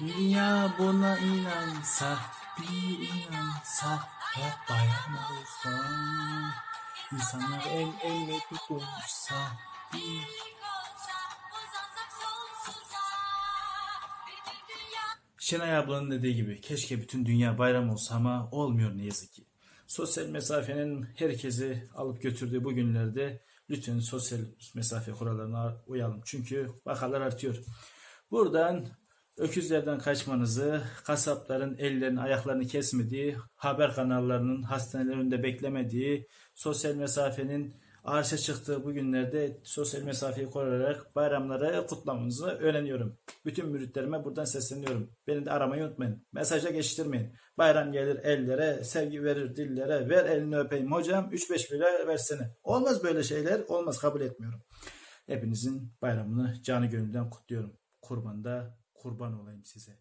Dünya buna inansa, bir inansa, hep bayram olsa. İnsanlar el ele tutuşsa, bir Şenay ablanın dediği gibi keşke bütün dünya bayram olsa ama olmuyor ne yazık ki. Sosyal mesafenin herkesi alıp götürdüğü bu günlerde lütfen sosyal mesafe kurallarına uyalım. Çünkü vakalar artıyor. Buradan öküzlerden kaçmanızı, kasapların ellerini ayaklarını kesmediği, haber kanallarının hastanelerin önünde beklemediği, sosyal mesafenin arşa çıktığı bu günlerde sosyal mesafeyi koruyarak bayramları kutlamanızı öğreniyorum. Bütün müritlerime buradan sesleniyorum. Beni de aramayı unutmayın. Mesajla geçiştirmeyin. Bayram gelir ellere, sevgi verir dillere. Ver elini öpeyim hocam. 3-5 bile versene. Olmaz böyle şeyler. Olmaz kabul etmiyorum. Hepinizin bayramını canı gönülden kutluyorum. Kurbanda kurban olayım size.